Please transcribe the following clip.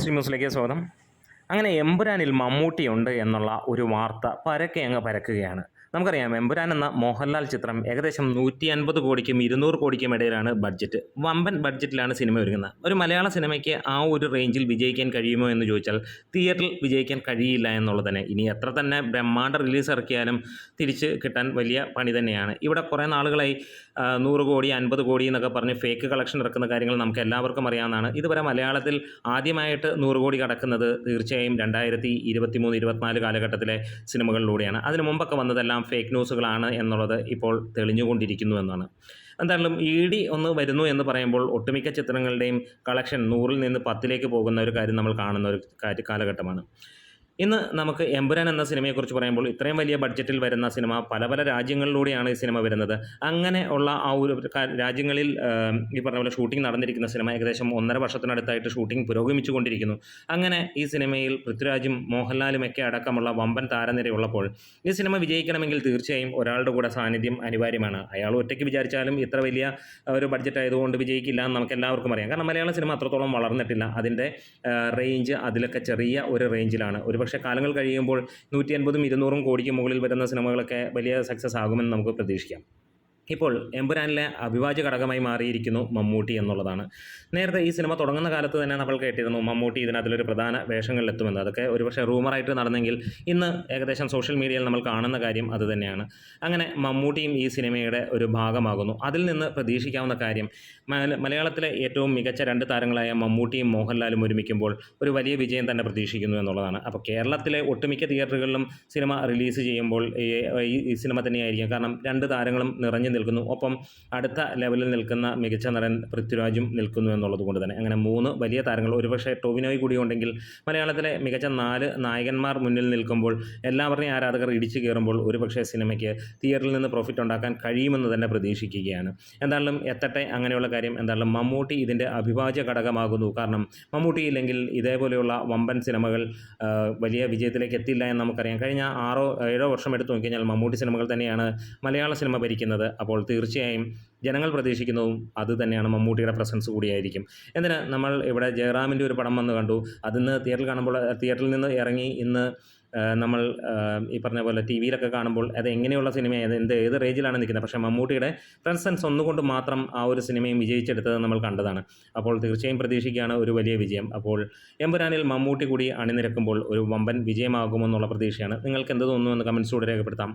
ശ്രീ ന്യൂസിലേക്ക് സ്വാഗതം. അങ്ങനെ എമ്പുരാനിൽ മമ്മൂട്ടിയുണ്ട് എന്നുള്ള ഒരു വാർത്ത പരക്കെ അങ്ങ് പരക്കുകയാണ്. നമുക്കറിയാം എമ്പുരാൻ എന്ന മോഹൻലാൽ ചിത്രം ഏകദേശം നൂറ്റി അൻപത് കോടിക്കും ഇരുന്നൂറ് കോടിക്കും ഇടയിലാണ് ബഡ്ജറ്റ് വമ്പൻ ബഡ്ജറ്റിലാണ് സിനിമ ഒരുങ്ങുന്നത്. ഒരു മലയാള സിനിമയ്ക്ക് ആ ഒരു റേഞ്ചിൽ വിജയിക്കാൻ കഴിയുമോ എന്ന് ചോദിച്ചാൽ തിയേറ്ററിൽ വിജയിക്കാൻ കഴിയില്ല എന്നുള്ളത് തന്നെ. ഇനി എത്ര തന്നെ ബ്രഹ്മാണ്ട റിലീസ് ഇറക്കിയാലും തിരിച്ച് കിട്ടാൻ വലിയ പണി തന്നെയാണ്. ഇവിടെ കുറേ നാളുകളായി നൂറ് കോടി അൻപത് കോടി എന്നൊക്കെ പറഞ്ഞ് ഫേക്ക് കളക്ഷൻ ഇറക്കുന്ന കാര്യങ്ങൾ നമുക്ക് എല്ലാവർക്കും അറിയാവുന്നതാണ്. ഇതുവരെ മലയാളത്തിൽ ആദ്യമായിട്ട് നൂറ് കോടി കടക്കുന്നത് തീർച്ചയായും രണ്ടായിരത്തി ഇരുപത്തി മൂന്ന് ഇരുപത്തിനാല് കാലഘട്ടത്തിലെ സിനിമകളിലൂടെയാണ് അതിനു മുമ്പൊക്കെ വന്നതെല്ലാം ഫേക്ക് ന്യൂസുകളാണ് എന്നുള്ളത് ഇപ്പോൾ തെളിഞ്ഞുകൊണ്ടിരിക്കുന്നു എന്നാണ്. എന്തായാലും ഇ ഡി ഒന്ന് വരുന്നു എന്ന് പറയുമ്പോൾ ഒട്ടുമിക്ക ചിത്രങ്ങളുടെയും കളക്ഷൻ നൂറിൽ നിന്ന് പത്തിലേക്ക് പോകുന്ന ഒരു കാര്യം നമ്മൾ കാണുന്ന ഒരു കാലഘട്ടമാണ്. ഇന്ന് നമുക്ക് എമ്പുരാൻ എന്ന സിനിമയെക്കുറിച്ച് പറയുമ്പോൾ ഇത്രയും വലിയ ബഡ്ജറ്റിൽ വരുന്ന സിനിമ പല പല രാജ്യങ്ങളിലൂടെയാണ് ഈ സിനിമ വരുന്നത്. അങ്ങനെ ഉള്ള ആ ഒരു രാജ്യങ്ങളിൽ ഈ പറഞ്ഞ പോലെ ഷൂട്ടിംഗ് നടന്നിരിക്കുന്ന സിനിമ ഏകദേശം ഒന്നര വർഷത്തിനടുത്തായിട്ട് ഷൂട്ടിംഗ് പുരോഗമിച്ചുകൊണ്ടിരിക്കുന്നു. അങ്ങനെ ഈ സിനിമയിൽ പൃഥ്വിരാജും മോഹൻലാലും ഒക്കെ അടക്കമുള്ള വമ്പൻ താരനിരയുള്ളപ്പോൾ ഈ സിനിമ വിജയിക്കണമെങ്കിൽ തീർച്ചയായും ഒരാളുടെ കൂടെ സാന്നിധ്യം അനിവാര്യമാണ്. അയാൾ ഒറ്റയ്ക്ക് വിചാരിച്ചാലും ഇത്ര വലിയ ഒരു ബഡ്ജറ്റ് ആയതുകൊണ്ട് വിജയിക്കില്ല എന്ന് നമുക്ക് എല്ലാവർക്കും അറിയാം. കാരണം മലയാള സിനിമ അത്രത്തോളം വളർന്നിട്ടില്ല. അതിന്റെ റേഞ്ച് അതിലൊക്കെ ചെറിയ ഒരു റേഞ്ചിലാണ് ഒരുപക്ഷെ കാലങ്ങൾ കഴിയുമ്പോൾ നൂറ്റി അൻപതും ഇരുന്നൂറും കോടിക്ക് മുകളിൽ വരുന്ന സിനിമകളൊക്കെ വലിയ സക്സസ് ആകുമെന്ന് നമുക്ക് പ്രതീക്ഷിക്കാം. ഇപ്പോൾ എമ്പുരാനിലെ അവിഭാജ്യ ഘടകമായി മാറിയിരിക്കുന്നു മമ്മൂട്ടി എന്നുള്ളതാണ്. നേരത്തെ ഈ സിനിമ തുടങ്ങുന്ന കാലത്ത് തന്നെ നമ്മൾ കേട്ടിരുന്നു മമ്മൂട്ടി ഇതിനകത്തിലൊരു പ്രധാന വേഷങ്ങളിലെത്തുമെന്ന്. അതൊക്കെ ഒരുപക്ഷെ റൂമറായിട്ട് നടന്നെങ്കിൽ ഇന്ന് ഏകദേശം സോഷ്യൽ മീഡിയയിൽ നമ്മൾ കാണുന്ന കാര്യം അത് തന്നെയാണ്. അങ്ങനെ മമ്മൂട്ടിയും ഈ സിനിമയുടെ ഒരു ഭാഗമാകുന്നു. അതിൽ നിന്ന് പ്രതീക്ഷിക്കാവുന്ന കാര്യം മലയാളത്തിലെ ഏറ്റവും മികച്ച രണ്ട് താരങ്ങളായ മമ്മൂട്ടിയും മോഹൻലാലും ഒരുമിക്കുമ്പോൾ ഒരു വലിയ വിജയം തന്നെ പ്രതീക്ഷിക്കുന്നു എന്നുള്ളതാണ്. അപ്പോൾ കേരളത്തിലെ ഒട്ടുമിക്ക തിയേറ്ററുകളിലും സിനിമ റിലീസ് ചെയ്യുമ്പോൾ ഈ സിനിമ തന്നെയായിരിക്കും. കാരണം രണ്ട് താരങ്ങളും നിറഞ്ഞു നിൽക്കുന്നു. ഒപ്പം അടുത്ത ലെവലിൽ നിൽക്കുന്ന മികച്ച നടൻ പൃഥ്വിരാജും നിൽക്കുന്നു എന്നുള്ളത് കൊണ്ട് തന്നെ. അങ്ങനെ മൂന്ന് വലിയ താരങ്ങൾ ഒരുപക്ഷെ ടോവിനോയ് കൂടി ഉണ്ടെങ്കിൽ മലയാളത്തിലെ മികച്ച നാല് നായകന്മാർ മുന്നിൽ നിൽക്കുമ്പോൾ എല്ലാവരുടെയും ആരാധകർ ഇടിച്ചു കയറുമ്പോൾ ഒരുപക്ഷെ സിനിമയ്ക്ക് തിയേറ്ററിൽ നിന്ന് പ്രോഫിറ്റ് ഉണ്ടാക്കാൻ കഴിയുമെന്ന് തന്നെ പ്രതീക്ഷിക്കുകയാണ്. എന്തായാലും എത്തട്ടെ അങ്ങനെയുള്ള കാര്യം. എന്തായാലും മമ്മൂട്ടി ഇതിന്റെ അഭിവാജ്യ ഘടകമാകുന്നു. കാരണം മമ്മൂട്ടി ഇല്ലെങ്കിൽ ഇതേപോലെയുള്ള വമ്പൻ സിനിമകൾ വലിയ വിജയത്തിലേക്ക് എത്തില്ല എന്ന് നമുക്കറിയാം. കഴിഞ്ഞ ആറോ ഏഴോ വർഷം എടുത്തു നോക്കിക്കഴിഞ്ഞാൽ മമ്മൂട്ടി സിനിമകൾ തന്നെയാണ് മലയാള സിനിമ ഭരിക്കുന്നത്. അപ്പോൾ തീർച്ചയായും ജനങ്ങൾ പ്രതീക്ഷിക്കുന്നതും അത് തന്നെയാണ് മമ്മൂട്ടിയുടെ പ്രസൻസ് കൂടിയായിരിക്കും. എന്തിന്? നമ്മൾ ഇവിടെ ജയറാമിന്റെ ഒരു പടം വന്ന് കണ്ടു. അതിന്ന് തിയേറ്ററിൽ കാണുമ്പോൾ തിയേറ്ററിൽ നിന്ന് ഇറങ്ങി ഇന്ന് നമ്മൾ ഈ പറഞ്ഞ പോലെ ടി വിയിലൊക്കെ കാണുമ്പോൾ അത് എങ്ങനെയുള്ള സിനിമയാണ് എന്ത് ഏത് റേഞ്ചിലാണ് നിൽക്കുന്നത്? പക്ഷേ മമ്മൂട്ടിയുടെ പ്രസൻസ് ഒന്നുകൊണ്ട് മാത്രം ആ ഒരു സിനിമയും വിജയിച്ചെടുത്തത് നമ്മൾ കണ്ടതാണ്. അപ്പോൾ തീർച്ചയായും പ്രതീക്ഷിക്കുകയാണ് ഒരു വലിയ വിജയം. അപ്പോൾ എമ്പുരാനിൽ മമ്മൂട്ടി കൂടി അണിനിരക്കുമ്പോൾ ഒരു വമ്പൻ വിജയമാകുമെന്നുള്ള പ്രതീക്ഷയാണ്. നിങ്ങൾക്ക് എന്ത് തോന്നുന്നു എന്ന് കമൻസിലൂടെ രേഖപ്പെടുത്താം.